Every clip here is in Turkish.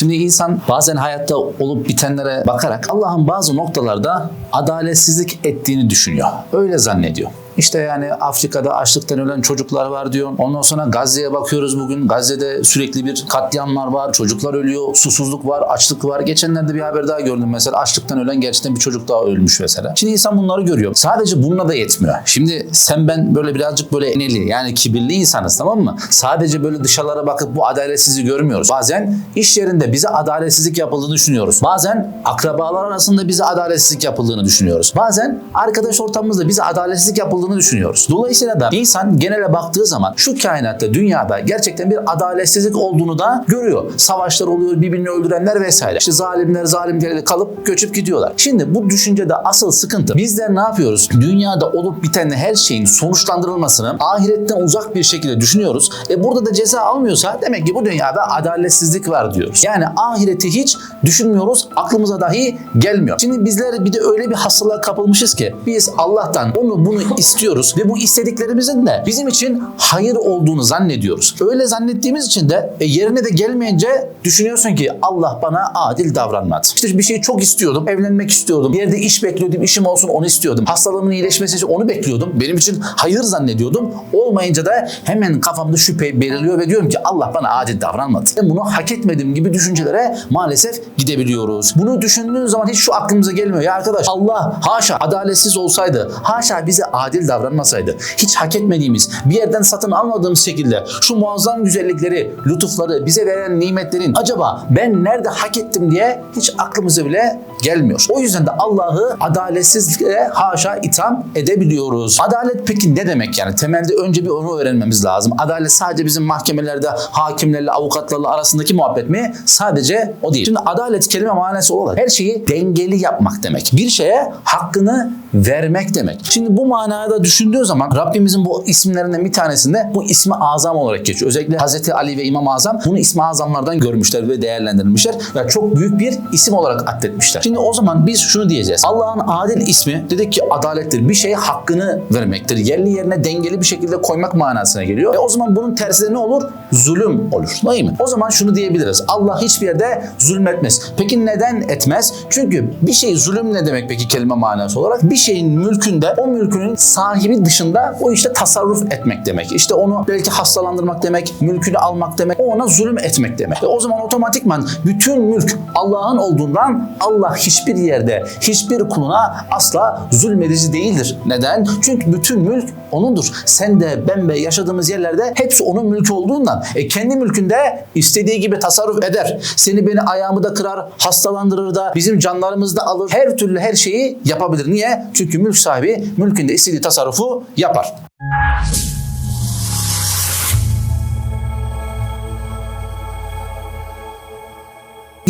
Şimdi insan bazen hayatta olup bitenlere bakarak Allah'ın bazı noktalarda adaletsizlik ettiğini düşünüyor. Öyle zannediyor. İşte yani Afrika'da açlıktan ölen çocuklar var diyor. Ondan sonra Gazze'ye bakıyoruz bugün. Gazze'de sürekli bir katliamlar var. Çocuklar ölüyor. Susuzluk var, açlık var. Geçenlerde bir haber daha gördüm mesela. Açlıktan ölen gerçekten bir çocuk daha ölmüş mesela. Şimdi insan bunları görüyor. Sadece bununla da yetmiyor. Şimdi sen ben böyle birazcık böyle eneli yani kibirli insanız tamam mı? Sadece böyle dışarılara bakıp bu adaletsizliği görmüyoruz. Bazen iş yerinde bize adaletsizlik yapıldığını düşünüyoruz. Bazen akrabalar arasında bize adaletsizlik yapıldığını düşünüyoruz. Bazen arkadaş ortamımızda bize adaletsizlik yapıldığını düşünüyoruz. Dolayısıyla da insan genele baktığı zaman şu kainatta, dünyada gerçekten bir adaletsizlik olduğunu da görüyor. Savaşlar oluyor, birbirini öldürenler vesaire. İşte zalimler zalimlerle kalıp göçüp gidiyorlar. Şimdi bu düşüncede asıl sıkıntı bizler ne yapıyoruz? Dünyada olup biten her şeyin sonuçlandırılmasını ahiretten uzak bir şekilde düşünüyoruz. E burada da ceza almıyorsa demek ki bu dünyada adaletsizlik var diyoruz. Yani ahireti hiç düşünmüyoruz, aklımıza dahi gelmiyor. Şimdi bizler bir de öyle bir hastalığa kapılmışız ki biz Allah'tan onu bunu istiyoruz ve bu istediklerimizin de bizim için hayır olduğunu zannediyoruz. Öyle zannettiğimiz için de e, yerine de gelmeyince düşünüyorsun ki Allah bana adil davranmadı. İşte bir şeyi çok istiyordum, evlenmek istiyordum, bir yerde iş bekliyordum, işim olsun onu istiyordum. Hastalığımın iyileşmesi için onu bekliyordum. Benim için hayır zannediyordum. Olmayınca da hemen kafamda şüphe belirliyor ve diyorum ki Allah bana adil davranmadı. Ben bunu hak etmedim gibi düşüncelere maalesef gidebiliyoruz. Bunu düşündüğün zaman hiç şu aklımıza gelmiyor. Ya arkadaş Allah haşa adaletsiz olsaydı, haşa bize adil davranmasaydı, hiç hak etmediğimiz, bir yerden satın almadığımız şekilde şu muazzam güzellikleri, lütufları, bize veren nimetlerin acaba ben nerede hak ettim diye hiç aklımıza bile gelmiyor. O yüzden de Allah'ı adaletsizliğe haşa itham edebiliyoruz. Adalet peki ne demek yani? Temelde önce bir onu öğrenmemiz lazım. Adalet sadece bizim mahkemelerde hakimlerle, avukatlarla arasındaki muhabbet mi? Sadece o değil. Şimdi adalet kelime manası olarak her şeyi dengeli yapmak demek. Bir şeye hakkını vermek demek. Şimdi bu manada düşündüğün zaman Rabbimizin bu isimlerinden bir tanesinde bu ismi azam olarak geçiyor. Özellikle Hazreti Ali ve İmam Azam bunu ismi azamlardan görmüşler ve değerlendirilmişler. Ve çok büyük bir isim olarak atletmişler. Şimdi o zaman biz şunu diyeceğiz. Allah'ın adil ismi dedik ki adalettir. Bir şeye hakkını vermektir. Yerli yerine dengeli bir şekilde koymak manasına geliyor. E o zaman bunun tersi ne olur? Zulüm olur. Değil mi? O zaman şunu diyebiliriz. Allah hiçbir yerde zulmetmez. Peki neden etmez? Çünkü bir şey zulüm ne demek peki kelime manası olarak? Bir şeyin mülkünde o mülkünün sahibi dışında o işte tasarruf etmek demek. İşte onu belki hastalandırmak demek, mülkünü almak demek, o ona zulüm etmek demek. Ve o zaman otomatikman bütün mülk Allah'ın olduğundan Allah hiçbir yerde, hiçbir kuluna asla zulmedici değildir. Neden? Çünkü bütün mülk O'nundur. Sen de ben de yaşadığımız yerlerde hepsi O'nun mülkü olduğundan e, kendi mülkünde istediği gibi tasarruf eder. Seni beni ayağımı da kırar, hastalandırır da bizim canlarımızı da alır. Her türlü her şeyi yapabilir. Niye? Çünkü mülk sahibi mülkünde istediği tasarrufu yapar.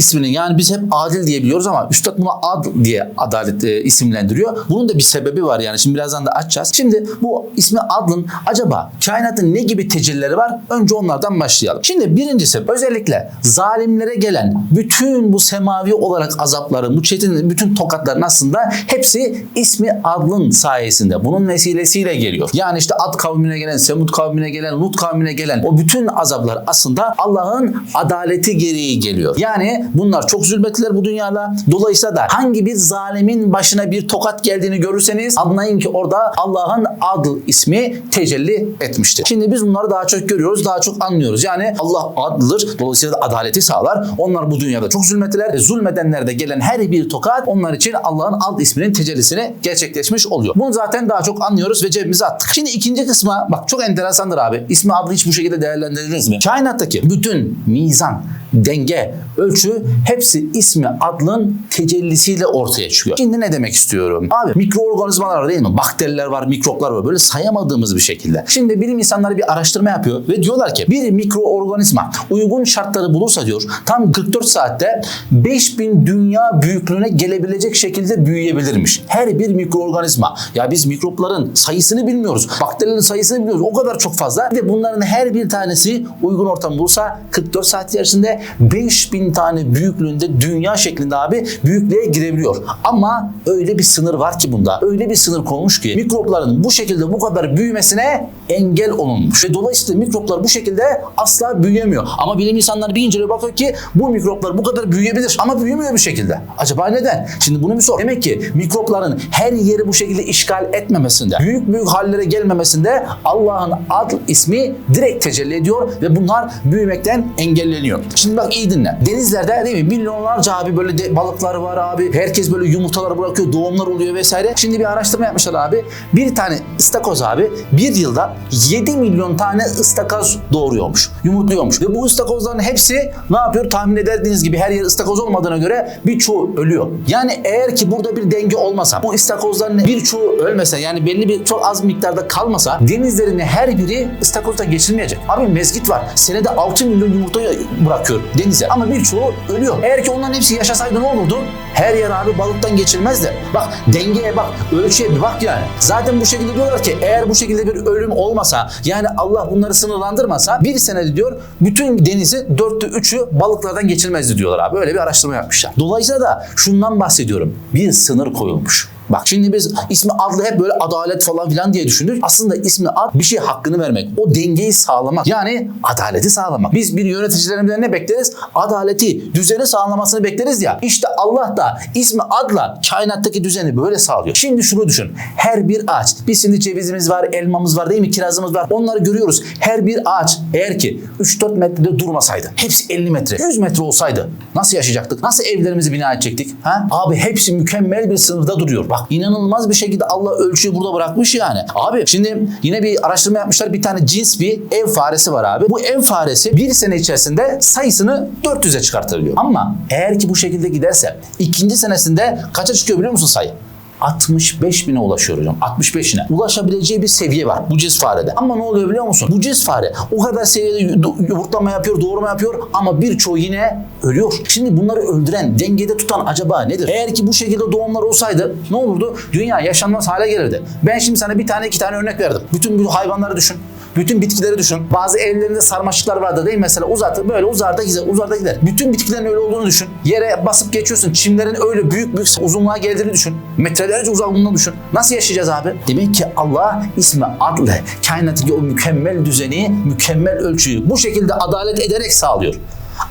İsmini yani biz hep adil diye biliyoruz ama Üstad bunu ad diye adalet e, isimlendiriyor. Bunun da bir sebebi var yani şimdi birazdan da açacağız. Şimdi bu ismi adlın acaba kainatın ne gibi tecellileri var? Önce onlardan başlayalım. Şimdi birincisi özellikle zalimlere gelen bütün bu semavi olarak azapları, bu çetin bütün tokatların aslında hepsi ismi adlın sayesinde. Bunun vesilesiyle geliyor. Yani işte Ad kavmine gelen, Semud kavmine gelen, Lut kavmine gelen o bütün azaplar aslında Allah'ın adaleti gereği geliyor. Yani bunlar çok zulmettiler bu dünyada. Dolayısıyla da hangi bir zalimin başına bir tokat geldiğini görürseniz anlayın ki orada Allah'ın adl ismi tecelli etmiştir. Şimdi biz bunları daha çok görüyoruz, daha çok anlıyoruz. Yani Allah adlıdır. Dolayısıyla da adaleti sağlar. Onlar bu dünyada çok zulmettiler. E, zulmedenlerde gelen her bir tokat onlar için Allah'ın ad isminin tecellisini gerçekleşmiş oluyor. Bunu zaten daha çok anlıyoruz ve cebimize attık. Şimdi ikinci kısma bak çok enteresandır abi. İsmi adlı hiç bu şekilde değerlendirdiniz mi? Kainattaki bütün mizan, denge, ölçü hepsi ismi adlın tecellisiyle ortaya çıkıyor. Şimdi ne demek istiyorum? Abi mikroorganizmalar değil mi? Bakteriler var, mikroplar var. Böyle sayamadığımız bir şekilde. Şimdi bilim insanları bir araştırma yapıyor ve diyorlar ki bir mikroorganizma uygun şartları bulursa diyor tam 44 saatte 5000 dünya büyüklüğüne gelebilecek şekilde büyüyebilirmiş. Her bir mikroorganizma. Ya biz mikropların sayısını bilmiyoruz. Bakterilerin sayısını bilmiyoruz. O kadar çok fazla. Ve bunların her bir tanesi uygun ortam bulsa 44 saat içerisinde saniyede 5000 tane büyüklüğünde dünya şeklinde abi büyüklüğe girebiliyor. Ama öyle bir sınır var ki bunda. Öyle bir sınır konmuş ki mikropların bu şekilde bu kadar büyümesine engel olunmuş. Ve dolayısıyla mikroplar bu şekilde asla büyüyemiyor. Ama bilim insanları bir inceliyor bakıyor ki bu mikroplar bu kadar büyüyebilir ama büyümüyor bir şekilde. Acaba neden? Şimdi bunu bir sor. Demek ki mikropların her yeri bu şekilde işgal etmemesinde, büyük büyük hallere gelmemesinde Allah'ın adl ismi direkt tecelli ediyor ve bunlar büyümekten engelleniyor. Şimdi bak iyi dinle. Denizlerde değil mi milyonlarca abi böyle de balıklar var abi. Herkes böyle yumurtalar bırakıyor, doğumlar oluyor vesaire. Şimdi bir araştırma yapmışlar abi. Bir tane ıstakoz abi bir yılda 7 milyon tane ıstakoz doğuruyormuş, yumurtluyormuş. Ve bu ıstakozların hepsi ne yapıyor? Tahmin ederdiğiniz gibi her yer ıstakoz olmadığına göre birçoğu ölüyor. Yani eğer ki burada bir denge olmasa, bu ıstakozların birçoğu ölmese yani belli bir çok az miktarda kalmasa denizlerin her biri ıstakozda geçilmeyecek. Abi mezgit var. Senede 6 milyon yumurta bırakıyor denize ama birçoğu ölüyor. Eğer ki onların hepsi yaşasaydı ne olurdu? Her yer abi balıktan geçilmezdi. Bak dengeye bak, ölçüye bir bak yani. Zaten bu şekilde diyorlar ki eğer bu şekilde bir ölüm olmasa yani Allah bunları sınırlandırmasa bir senede diyor bütün denizi dörtte üçü balıklardan geçilmezdi diyorlar abi. Öyle bir araştırma yapmışlar. Dolayısıyla da şundan bahsediyorum. Bir sınır koyulmuş. Bak şimdi biz ismi adlı hep böyle adalet falan filan diye düşündük. Aslında ismi ad bir şey hakkını vermek. O dengeyi sağlamak. Yani adaleti sağlamak. Biz bir yöneticilerimizden ne bekleriz? Adaleti, düzeni sağlamasını bekleriz ya. İşte Allah da ismi adla kainattaki düzeni böyle sağlıyor. Şimdi şunu düşün. Her bir ağaç. Biz şimdi cevizimiz var, elmamız var değil mi? Kirazımız var. Onları görüyoruz. Her bir ağaç eğer ki 3-4 metrede durmasaydı. Hepsi 50 metre, 100 metre olsaydı. Nasıl yaşayacaktık? Nasıl evlerimizi bina edecektik? Ha? Abi hepsi mükemmel bir sınırda duruyor. Bak inanılmaz bir şekilde Allah ölçüyü burada bırakmış yani. Abi şimdi yine bir araştırma yapmışlar. Bir tane cins bir ev faresi var abi. Bu ev faresi bir sene içerisinde sayısını 400'e çıkartabiliyor. Ama eğer ki bu şekilde giderse ikinci senesinde kaça çıkıyor biliyor musun sayı? 65 bine ulaşıyor hocam. 65'ine. Ulaşabileceği bir seviye var bu cins farede. Ama ne oluyor biliyor musun? Bu cins fare o kadar seviyede yu- yumurtlama yapıyor, doğurma yapıyor ama birçoğu yine ölüyor. Şimdi bunları öldüren, dengede tutan acaba nedir? Eğer ki bu şekilde doğumlar olsaydı ne olurdu? Dünya yaşanmaz hale gelirdi. Ben şimdi sana bir tane iki tane örnek verdim. Bütün bu hayvanları düşün. Bütün bitkileri düşün. Bazı evlerinde sarmaşıklar vardı değil mi? Mesela uzat böyle uzarda gider, uzarda gider. Bütün bitkilerin öyle olduğunu düşün. Yere basıp geçiyorsun. Çimlerin öyle büyük büyük uzunluğa geldiğini düşün. Metrelerce uzunluğunu düşün. Nasıl yaşayacağız abi? Demek ki Allah ismi adlı kainattaki o mükemmel düzeni, mükemmel ölçüyü bu şekilde adalet ederek sağlıyor.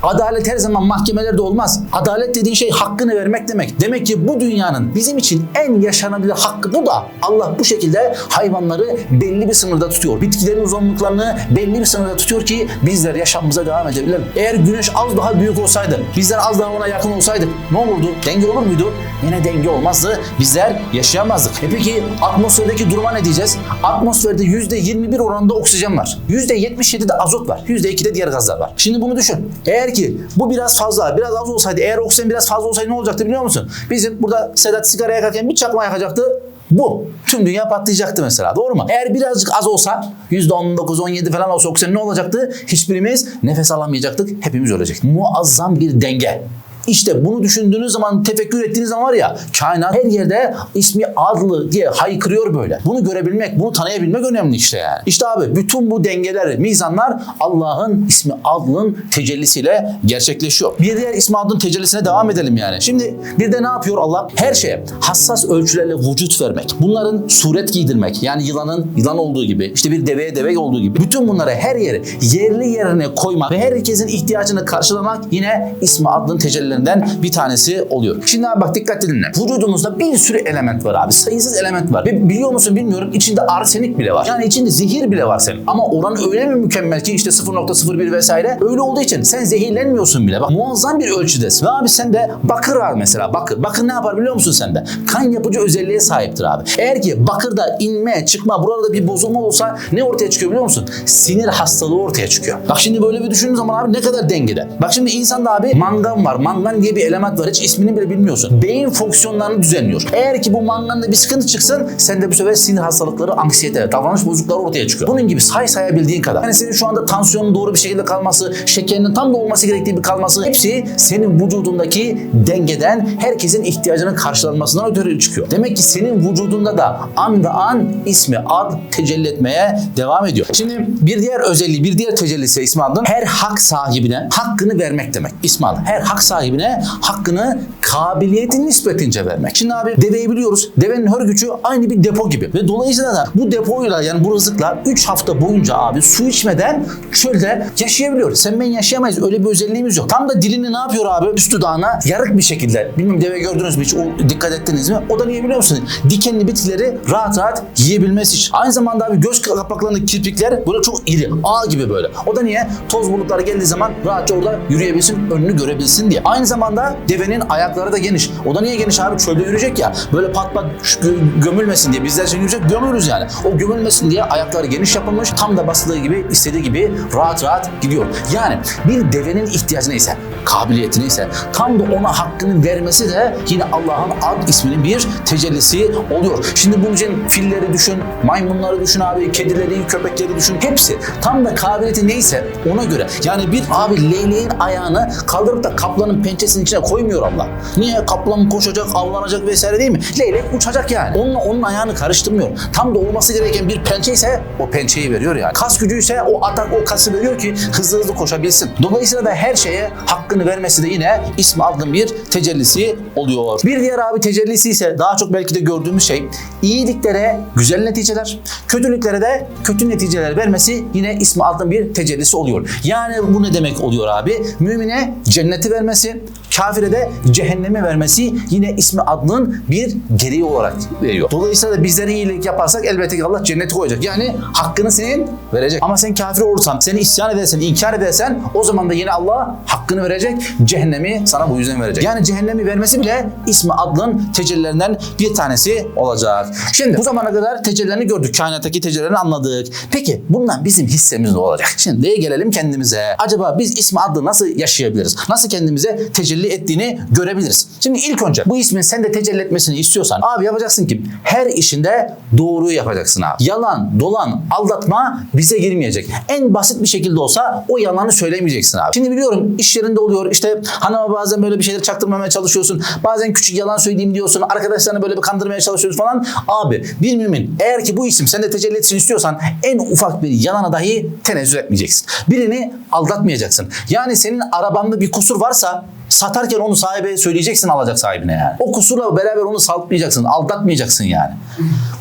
Adalet her zaman mahkemelerde olmaz. Adalet dediğin şey hakkını vermek demek. Demek ki bu dünyanın bizim için en yaşanabilir hakkı bu da. Allah bu şekilde hayvanları belli bir sınırda tutuyor. Bitkilerin uzunluklarını belli bir sınırda tutuyor ki bizler yaşamımıza devam edebilelim. Eğer güneş az daha büyük olsaydı, bizler az daha ona yakın olsaydık ne olurdu? Denge olur muydu? Yine denge olmazdı. Bizler yaşayamazdık. E peki atmosferdeki duruma ne diyeceğiz? Atmosferde %21 oranında oksijen var. %77 de azot var. %2 de diğer gazlar var. Şimdi bunu düşün. Eğer ki bu biraz fazla, biraz az olsaydı, eğer oksijen biraz fazla olsaydı ne olacaktı biliyor musun? Bizim burada Sedat sigara yakarken bir çakma yakacaktı. Bu. Tüm dünya patlayacaktı mesela. Doğru mu? Eğer birazcık az olsa %19-17 falan olsa oksijen ne olacaktı? Hiçbirimiz nefes alamayacaktık. Hepimiz ölecektik. Muazzam bir denge. İşte bunu düşündüğünüz zaman, tefekkür ettiğiniz zaman var ya, kainat her yerde ismi adlı diye haykırıyor böyle. Bunu görebilmek, bunu tanıyabilmek önemli işte yani. İşte abi bütün bu dengeler, mizanlar Allah'ın ismi adlının tecellisiyle gerçekleşiyor. Bir diğer ismi adlının tecellisine devam edelim yani. Şimdi bir de ne yapıyor Allah? Her şeye hassas ölçülerle vücut vermek. Bunların suret giydirmek. Yani yılanın yılan olduğu gibi, işte bir deveye deve olduğu gibi. Bütün bunları her yere yerli yerine koymak ve herkesin ihtiyacını karşılamak yine ismi adlının tecellilerinden bir tanesi oluyor. Şimdi abi bak dikkatli dinle. Vücudumuzda bir sürü element var abi. Sayısız element var. Ve biliyor musun bilmiyorum içinde arsenik bile var. Yani içinde zehir bile var senin. Ama oran öyle mi mükemmel ki işte 0.01 vesaire. Öyle olduğu için sen zehirlenmiyorsun bile. Bak muazzam bir ölçüdesin. Ve abi sende bakır var mesela bakır. Bakır ne yapar biliyor musun sende? Kan yapıcı özelliğe sahiptir abi. Eğer ki bakırda inme çıkma burada bir bozulma olsa ne ortaya çıkıyor biliyor musun? Sinir hastalığı ortaya çıkıyor. Bak şimdi böyle bir düşündüğün zaman abi ne kadar dengede. Bak şimdi insanda abi mangan var. Mangan mangan diye bir element var. Hiç ismini bile bilmiyorsun. Beyin fonksiyonlarını düzenliyor. Eğer ki bu manganda bir sıkıntı çıksın sende bu sefer sinir hastalıkları, anksiyete, davranış bozuklukları ortaya çıkıyor. Bunun gibi say sayabildiğin kadar. Yani senin şu anda tansiyonun doğru bir şekilde kalması, şekerinin tam da olması gerektiği bir kalması hepsi senin vücudundaki dengeden herkesin ihtiyacının karşılanmasından ötürü çıkıyor. Demek ki senin vücudunda da an ve an ismi ad tecelli etmeye devam ediyor. Şimdi bir diğer özelliği, bir diğer tecellisi ismi adın her hak sahibine hakkını vermek demek. İsmi adı. Her hak sahibine hakkını kabiliyetin nispetince vermek. Şimdi abi deveyi biliyoruz. Devenin hör gücü aynı bir depo gibi. Ve dolayısıyla da bu depoyla yani bu rızıkla 3 hafta boyunca abi su içmeden çölde yaşayabiliyoruz. Sen ben yaşayamayız. Öyle bir özelliğimiz yok. Tam da dilini ne yapıyor abi? Üst dudağına yarık bir şekilde. Bilmiyorum deve gördünüz mü hiç? O, dikkat ettiniz mi? O da niye biliyor musun? Dikenli bitkileri rahat rahat yiyebilmesi için. Aynı zamanda abi göz kapaklarındaki kirpikler böyle çok iri. Ağ gibi böyle. O da niye? Toz bulutları geldiği zaman rahatça orada yürüyebilsin, önünü görebilsin diye. Aynı zamanda devenin ayakları da geniş. O da niye geniş abi? Çölde yürüyecek ya. Böyle pat pat gö- gömülmesin diye. Bizler şimdi yürüyecek gömülürüz yani. O gömülmesin diye ayakları geniş yapılmış. Tam da bastığı gibi, istediği gibi rahat rahat gidiyor. Yani bir devenin ihtiyacı neyse, kabiliyeti neyse tam da ona hakkını vermesi de yine Allah'ın ad isminin bir tecellisi oluyor. Şimdi bunun için filleri düşün, maymunları düşün abi, kedileri, köpekleri düşün. Hepsi tam da kabiliyeti neyse ona göre. Yani bir abi leyleğin ayağını kaldırıp da kaplanın pençesinin içine koymuyor Allah. Niye? Kaplan koşacak, avlanacak vesaire değil mi? Leylek uçacak yani. Onunla onun ayağını karıştırmıyor. Tam da olması gereken bir pençe ise o pençeyi veriyor yani. Kas gücü ise o atak o kası veriyor ki hızlı hızlı koşabilsin. Dolayısıyla da her şeye hakkını vermesi de yine ismi adlı bir tecellisi oluyor. Bir diğer abi tecellisi ise daha çok belki de gördüğümüz şey iyiliklere güzel neticeler, kötülüklere de kötü neticeler vermesi yine ismi adlı bir tecellisi oluyor. Yani bu ne demek oluyor abi? Mümine cenneti vermesi, kafire de cehennemi vermesi yine ismi adının bir gereği olarak veriyor. Dolayısıyla da bizlere iyilik yaparsak elbette ki Allah cenneti koyacak. Yani hakkını senin verecek. Ama sen kafir olursan, seni isyan edersen, inkar edersen o zaman da yine Allah hakkını verecek. Cehennemi sana bu yüzden verecek. Yani cehennemi vermesi bile ismi adlın tecellilerinden bir tanesi olacak. Şimdi bu zamana kadar tecellilerini gördük. Kainattaki tecellilerini anladık. Peki bundan bizim hissemiz ne olacak? Şimdi gelelim kendimize. Acaba biz ismi adlı nasıl yaşayabiliriz? Nasıl kendimize tecelli ettiğini görebiliriz? Şimdi ilk önce bu ismin sende tecelli etmesini istiyorsan abi yapacaksın ki her işinde doğruyu yapacaksın abi. Yalan, dolan, aldatma bize girmeyecek. En basit bir şekilde olsa o yalanı söylemeyeceksin abi. Şimdi biliyorum iş yerinde oluyor işte hanıma bazen böyle bir şeyler çaktırmamaya çalışıyorsun. Bazen küçük yalan söyleyeyim diyorsun. Arkadaşlarını böyle bir kandırmaya çalışıyorsun falan. Abi bir mümin eğer ki bu isim sende tecelli etsin istiyorsan en ufak bir yalana dahi tenezzül etmeyeceksin. Birini aldatmayacaksın. Yani senin arabanda bir kusur varsa satarken onu sahibe söyleyeceksin alacak sahibine yani. O kusurla beraber onu saltmayacaksın, aldatmayacaksın yani.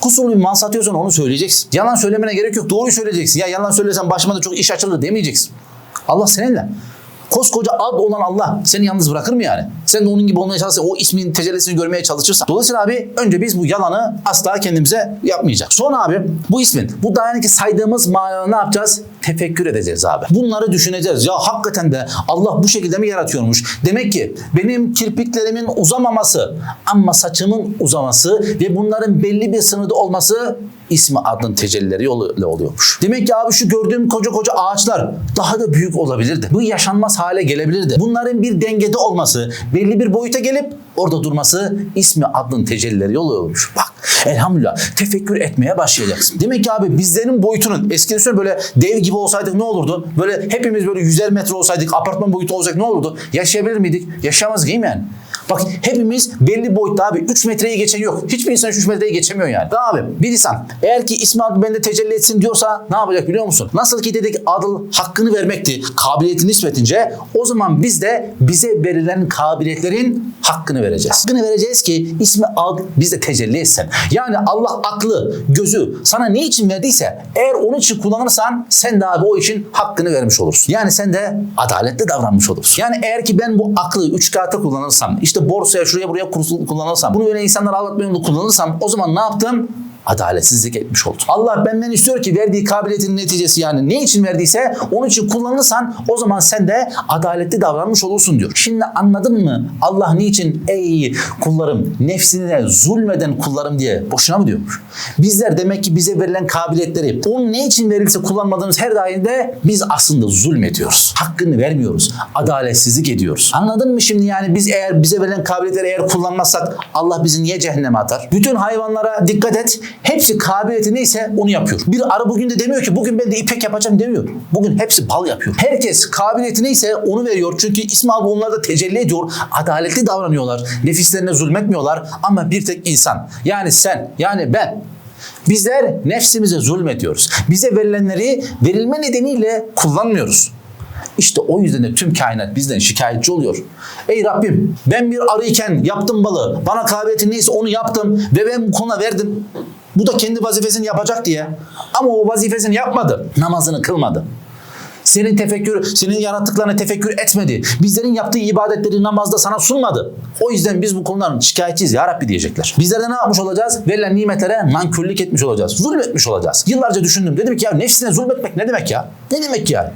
Kusurlu bir mal satıyorsan onu söyleyeceksin. Yalan söylemene gerek yok, doğruyu söyleyeceksin. Ya yalan söylesen başıma da çok iş açıldı demeyeceksin. Allah seninle. Koskoca ad olan Allah seni yalnız bırakır mı yani? Sen de onun gibi olmaya çalışırsan, o ismin tecellisini görmeye çalışırsan. Dolayısıyla abi önce biz bu yalanı asla kendimize yapmayacağız. Sonra abi bu ismin, bu daha önceki saydığımız manaları ne yapacağız? Tefekkür edeceğiz abi. Bunları düşüneceğiz. Ya hakikaten de Allah bu şekilde mi yaratıyormuş? Demek ki benim kirpiklerimin uzamaması ama saçımın uzaması ve bunların belli bir sınırda olması ismi adın tecellileri yoluyla oluyormuş. Demek ki abi şu gördüğüm koca koca ağaçlar daha da büyük olabilirdi. Bu yaşanmaz hale gelebilirdi. Bunların bir dengede olması, belli bir boyuta gelip orada durması ismi adın tecellileri yoluymuş. Bak elhamdülillah tefekkür etmeye başlayacaksın. Demek ki abi bizlerin boyutunun eskiden şöyle böyle dev gibi olsaydık ne olurdu? Böyle hepimiz böyle 100'er metre olsaydık, apartman boyutu olacak ne olurdu? Yaşayabilir miydik? Yaşayamaz değil mi yani? Bak hepimiz belli boyutta abi 3 metreyi geçen yok. Hiçbir insan 3 metreyi geçemiyor yani. Daha abi bir insan eğer ki ismi adı bende tecelli etsin diyorsa ne yapacak biliyor musun? Nasıl ki dedik adıl hakkını vermekti kabiliyeti nispetince o zaman biz de bize verilen kabiliyetlerin hakkını vereceğiz. Hakkını vereceğiz ki ismi ad bizde tecelli etsin. Yani Allah aklı, gözü sana ne için verdiyse eğer onun için kullanırsan sen de abi o için hakkını vermiş olursun. Yani sen de adaletli davranmış olursun. Yani eğer ki ben bu aklı üç kağıtta kullanırsam işte borsaya şuraya buraya kullanırsam bunu öyle insanları aldatmaya kullanırsam o zaman ne yaptım? Adaletsizlik etmiş oldun. Allah benden istiyor ki verdiği kabiliyetin neticesi yani ne için verdiyse onun için kullanırsan o zaman sen de adaletli davranmış olursun diyor. Şimdi anladın mı? Allah niçin ey kullarım nefsine zulmeden kullarım diye boşuna mı diyormuş? Bizler demek ki bize verilen kabiliyetleri onun ne için verilse kullanmadığımız her daimde biz aslında zulmediyoruz. Hakkını vermiyoruz. Adaletsizlik ediyoruz. Anladın mı şimdi yani biz eğer bize verilen kabiliyetleri eğer kullanmazsak Allah bizi niye cehenneme atar? Bütün hayvanlara dikkat et. Hepsi kabiliyeti neyse onu yapıyor. Bir arı bugün de demiyor ki bugün ben de ipek yapacağım demiyor. Bugün hepsi bal yapıyor. Herkes kabiliyeti neyse onu veriyor. Çünkü İsmail abi onlarda tecelli ediyor. Adaletli davranıyorlar. Nefislerine zulmetmiyorlar. Ama bir tek insan. Yani sen, yani ben. Bizler nefsimize zulmediyoruz. Bize verilenleri verilme nedeniyle kullanmıyoruz. İşte o yüzden de tüm kainat bizden şikayetçi oluyor. Ey Rabbim ben bir arıyken yaptım balı. Bana kabiliyetin neyse onu yaptım ve ben bu konuda verdim. Bu da kendi vazifesini yapacak diye. Ama o vazifesini yapmadı. Namazını kılmadı. Senin tefekkür, senin yarattıklarına tefekkür etmedi. Bizlerin yaptığı ibadetleri namazda sana sunmadı. O yüzden biz bu konuların şikayetçiyiz ya Rabbi diyecekler. Bizler de ne yapmış olacağız? Verilen nimetlere nankörlük etmiş olacağız. Zulmetmiş olacağız. Yıllarca düşündüm. Dedim ki ya nefsine zulmetmek ne demek ya? Ne demek ya?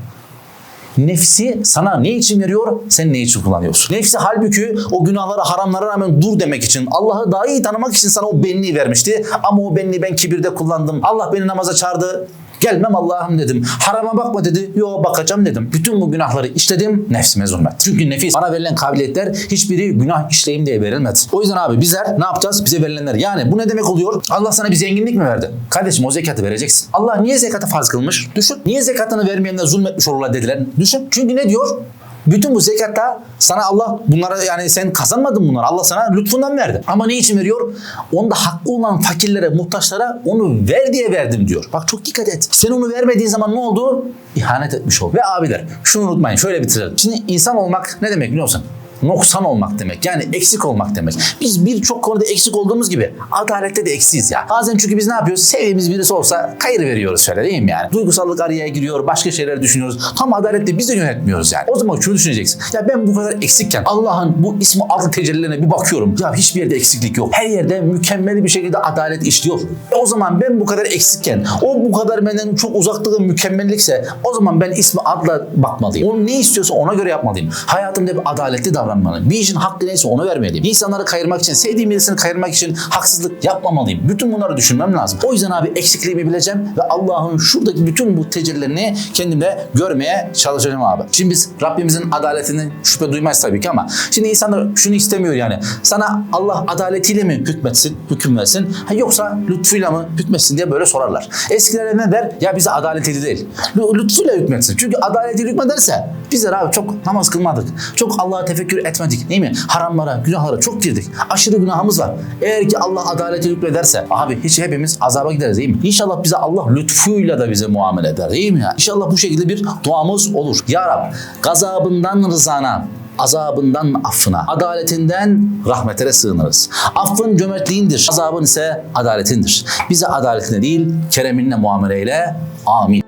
Nefsi sana ne için veriyor? Sen ne için kullanıyorsun? Nefsi halbuki o günahlara, haramlara rağmen dur demek için, Allah'ı daha iyi tanımak için sana o benliği vermişti. Ama o benliği ben kibirde kullandım. Allah beni namaza çağırdı. Gelmem Allah'ım dedim. Harama bakma dedi. Yo bakacağım dedim. Bütün bu günahları işledim. Nefsime zulmet. Çünkü nefis bana verilen kabiliyetler hiçbiri günah işleyeyim diye verilmedi. O yüzden abi bizler ne yapacağız? Bize verilenler. Yani bu ne demek oluyor? Allah sana bir zenginlik mi verdi? Kardeşim o zekatı vereceksin. Allah niye zekatı farz kılmış? Düşün. Niye zekatını vermeyenler zulmetmiş olurlar dediler? Düşün. Çünkü ne diyor? Bütün bu zekatta sana Allah bunlara yani sen kazanmadın bunları. Allah sana lütfundan verdi. Ama ne için veriyor? Onda hakkı olan fakirlere, muhtaçlara onu ver diye verdim diyor. Bak çok dikkat et. Sen onu vermediğin zaman ne oldu? İhanet etmiş ol. Ve abiler şunu unutmayın şöyle bitirelim. Şimdi insan olmak ne demek biliyor musun? Noksan olmak demek. Yani eksik olmak demek. Biz birçok konuda eksik olduğumuz gibi adalette de eksiyiz ya. Bazen çünkü biz ne yapıyoruz? Sevdiğimiz birisi olsa kayır veriyoruz şöyle değil mi yani? Duygusallık araya giriyor, başka şeyler düşünüyoruz. Tam adalette biz de yönetmiyoruz yani. O zaman şunu düşüneceksin. Ya ben bu kadar eksikken Allah'ın bu ismi adı tecellilerine bir bakıyorum. Ya hiçbir yerde eksiklik yok. Her yerde mükemmel bir şekilde adalet işliyor. E o zaman ben bu kadar eksikken, o bu kadar benden çok uzaklığı mükemmellikse o zaman ben ismi adla bakmalıyım. O ne istiyorsa ona göre yapmalıyım. Hayatımda bir adaletli davranmalıyım. Bir işin hakkı neyse onu vermeliyim. İnsanları kayırmak için, sevdiğim birisini kayırmak için haksızlık yapmamalıyım. Bütün bunları düşünmem lazım. O yüzden abi eksikliğimi bileceğim ve Allah'ın şuradaki bütün bu tecellilerini kendimde görmeye çalışacağım abi. Şimdi biz Rabbimizin adaletinden şüphe duymayız tabii ki ama şimdi insanlar şunu istemiyor yani. Sana Allah adaletiyle mi hükmetsin, hüküm versin ha yoksa lütfuyla mı hükmetsin diye böyle sorarlar. Eskilere ne der? Ya bize adaletiyle değil. Lütfuyla hükmetsin. Çünkü adaletiyle hükmederse bizler abi çok namaz kılmadık. Çok Allah'a tefekkür etmedik değil mi? Haramlara, günahlara çok girdik. Aşırı günahımız var. Eğer ki Allah adaleti hükmederse abi hiç hepimiz azaba gideriz değil mi? İnşallah bize Allah lütfuyla da bize muamele eder değil mi ya? İnşallah bu şekilde bir duamız olur. Ya Rab gazabından rızana, azabından affına, adaletinden rahmetine sığınırız. Affın cömertliğindir, azabın ise adaletindir. Bize adaletine değil, kereminle muamele eyle. Amin.